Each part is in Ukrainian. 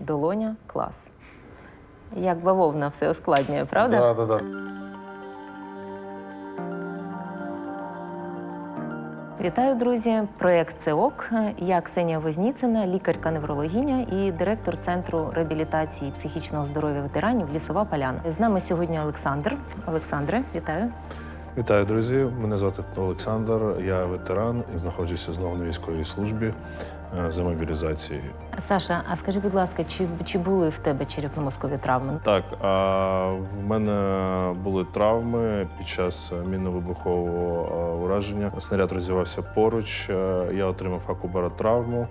долоня, клас. Як бавовна все ускладнює, правда? Да, да, да. Вітаю, друзі! Проєкт «Це ок». Я Ксенія Возніцина, лікарка-неврологиня і директор центру реабілітації психічного здоров'я ветеранів Лісова Поляна. З нами сьогодні Олександр. Олександре, вітаю. Вітаю, друзі. Мене звати Олександр. Я ветеран і знаходжуся знову на військовій службі е, за мобілізацією. Саша, а скажи, будь ласка, чи, чи були в тебе черепно-мозкові травми? Так, а в мене були травми під час мінно-вибухового е, ураження. Снаряд розірвався поруч. е, Я отримав акубаротравму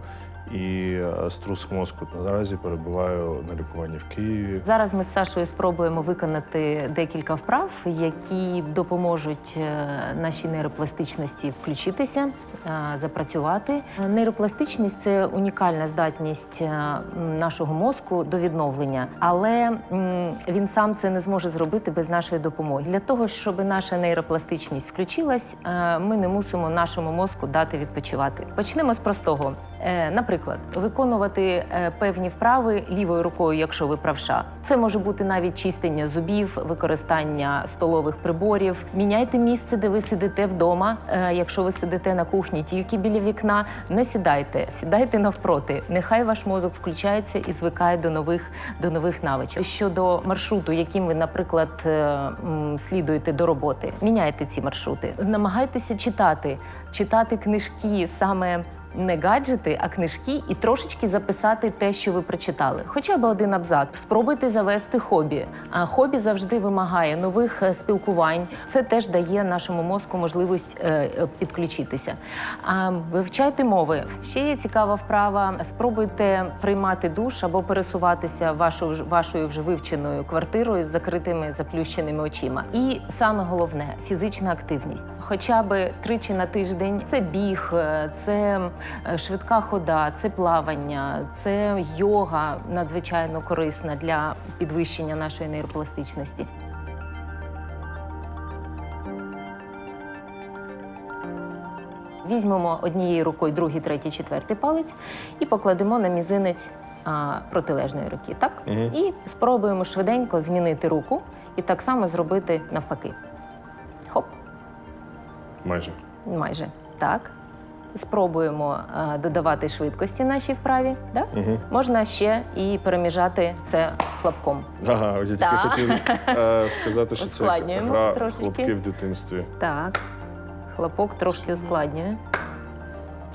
і е, струс мозку. Наразі перебуваю на лікуванні в Києві. Зараз ми з Сашою спробуємо виконати декілька вправ, які допоможуть е, нашій нейропластичності включитися, е, запрацювати. Нейропластичність це унікальна здатність нашого мозку до відновлення, але він сам це не зможе зробити без нашої допомоги. Для того, щоб наша нейропластичність включилась, ми не мусимо нашому мозку дати відпочивати. Почнемо з простого. Е, Наприклад, виконувати е, певні вправи лівою рукою, якщо ви правша. Це може бути навіть чистення зубів, використання столових приборів. Міняйте місце, де ви сидите вдома. Е, Якщо ви сидите на кухні тільки біля вікна, не сідайте, сідайте навпроти. Нехай ваш мозок включається і звикає до нових до нових навичок. Щодо маршруту, яким ви, наприклад, слідуєте до роботи, міняйте ці маршрути. Намагайтеся читати, читати книжки саме не гаджети, а книжки, і трошечки записати те, що ви прочитали. Хоча б один абзац. Спробуйте завести хобі. А хобі завжди вимагає нових е, спілкувань. Це теж дає нашому мозку можливість е, е, підключитися. А вивчайте мови. Ще є цікава вправа. Спробуйте приймати душ або пересуватися вашою вашою вже вивченою квартирою з закритими заплющеними очима. І саме головне фізична активність. Хоча б тричі на тиждень це біг, це швидка хода, це плавання, це йога надзвичайно корисна для підвищення нашої нейропластичності. Візьмемо однією рукою другий, третій, четвертий палець і покладемо на мізинець а, протилежної руки. Так? Мгм. І спробуємо швиденько змінити руку і так само зробити навпаки. Хоп, Майже. майже так. Спробуємо додавати швидкості нашій вправі. Да? Угу. Можна ще і переміжати це хлопком. Ага, я тільки хотів е, сказати, що це гра трошечки. хлопки в дитинстві. Так. Хлопок трошки ускладнює.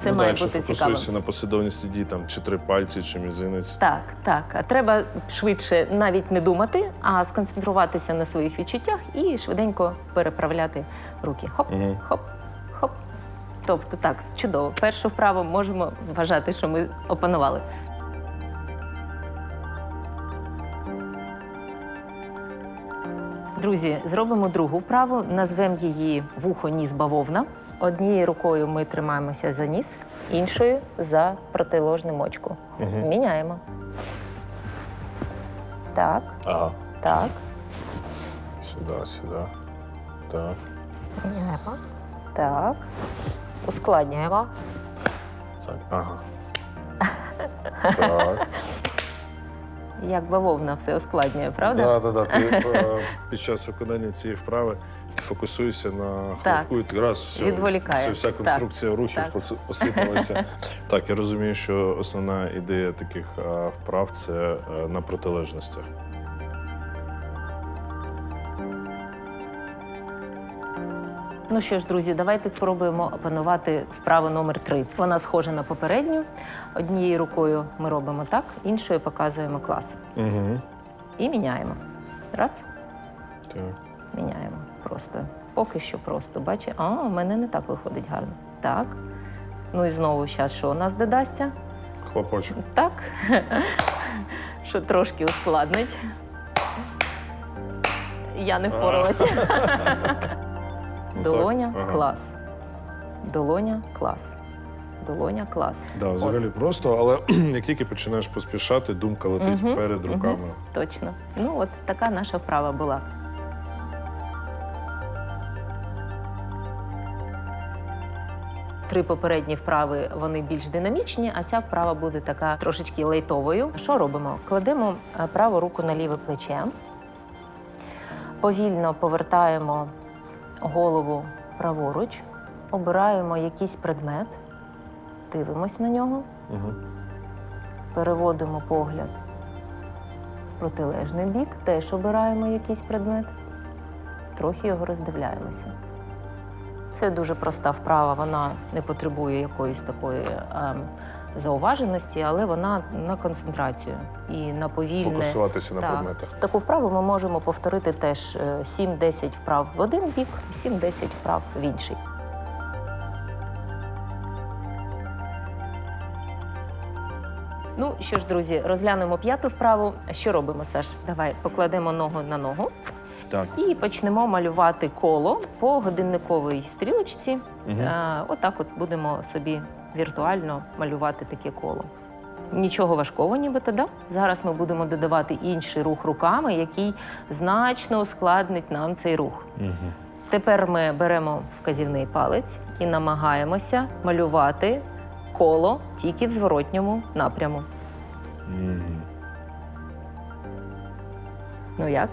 Це ну, має так, бути цікаво. фокусуєшся на послідовності дій, там чи три пальці, чи мізинець. Так, так. А треба швидше навіть не думати, а сконцентруватися на своїх відчуттях і швиденько переправляти руки. Хоп, хоп, хоп. Тобто так, чудово. Першу вправу можемо вважати, що ми опанували. Друзі, зробимо другу вправу. Назвемо її вухо ніс бавовна. Однією рукою ми тримаємося за ніс, іншою за протиложне мочку. Мгм. Міняємо. Так, Ага. так. Сюди, сюди. Так. Міняємо. Так. Ускладнюємо. Так. Ага. Так. Як бавовна все ускладнює, правда? Да, да, да. Ти е, під час виконання цієї вправи ти фокусуєшся на Так. і раз все, Відволікає. все, вся Так. конструкція рухів Так. поси- посипалася. так, я розумію, що основна ідея таких е, вправ це е, на протилежностях. Ну що ж, друзі, давайте спробуємо опанувати вправу номер три. Вона схожа на попередню. Однією рукою ми робимо так, іншою показуємо клас. Угу. І міняємо. Раз, Так. міняємо. Просто. Поки що просто. Бачите? А, у мене не так виходить гарно. Так. Ну і знову зараз що у нас додасться? Хлопочок. Так. Що трошки ускладнить. Я не впоралася. Ну, так. Долоня Ага. клас. Долоня клас. Долоня клас. Да, взагалі просто, але як тільки починаєш поспішати, думка летить Мгм, перед мгм. руками. Точно. Ну, от така наша вправа була. три попередні вправи вони більш динамічні, а ця вправа буде така трошечки лейтовою. Що робимо? Кладемо е, праву руку на ліве плече, повільно повертаємо голову праворуч, обираємо якийсь предмет, дивимось на нього, Угу. переводимо погляд в протилежний бік, теж обираємо якийсь предмет, трохи його роздивляємося. Це дуже проста вправа, вона не потребує якоїсь такої ем, зауваженості, але вона на концентрацію і на повільне. Фокусуватися на Так. предметах. Таку вправу ми можемо повторити теж е, 7-10 вправ в один бік, 7-10 вправ в інший. Ну що ж, друзі, розглянемо п'яту вправу. Що робимо, Саш? Давай покладемо ногу на ногу Так. і почнемо малювати коло по годинниковій стрілочці. Угу. Е, Отак от будемо собі віртуально малювати таке коло. Нічого важкого, нібито, да? Зараз ми будемо додавати інший рух руками, який значно ускладнить нам цей рух. Угу. Тепер ми беремо вказівний палець і намагаємося малювати коло тільки в зворотньому напряму. Угу. Ну як?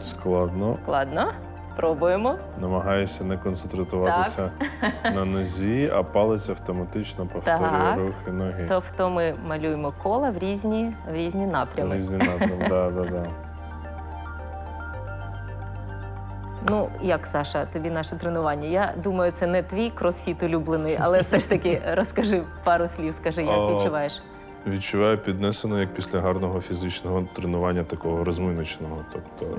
Складно. Складно? Пробуємо. Намагаюся не концентруватися на нозі, а палець автоматично повторює Так. рухи ноги. Тобто ми малюємо кола в різні, в різні напрями. Різні напрям, да, да, да. Ну, як Саша, тобі наше тренування? Я думаю, це не твій кросфіт улюблений, але все ж таки розкажи пару слів, скажи, як А, відчуваєш. Відчуваю піднесено як після гарного фізичного тренування, такого розминочного. Тобто,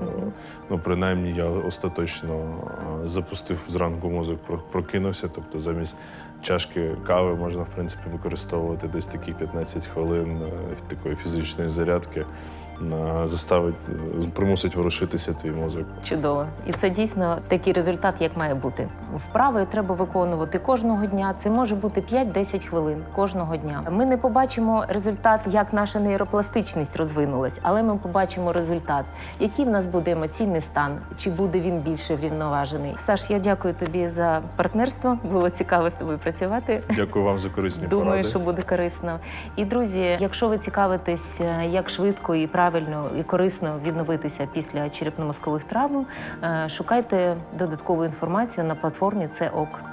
ну принаймні я остаточно запустив зранку мозок, прокинувся. Тобто, замість чашки кави можна в принципі використовувати десь такі 15 хвилин е, такої фізичної зарядки. Заставить е, примусить ворушитися твій мозок. Чудово. І це дійсно такий результат, як має бути. Вправи треба виконувати кожного дня. Це може бути 5-10 хвилин кожного дня. Ми не побачимо результат, як наша нейропластичність розвинулась, але ми побачимо результат, який в нас буде емоційний стан, чи буде він більше врівноважений. Саш, я дякую тобі за партнерство. Було цікаво з тобою працювати. Дякую вам за корисні Думаю, поради. що буде корисно. І друзі, якщо ви цікавитесь, е, як швидко і правильно і корисно відновитися після черепно-мозкових травм, е, шукайте додаткову інформацію на платформі ЦЕОК.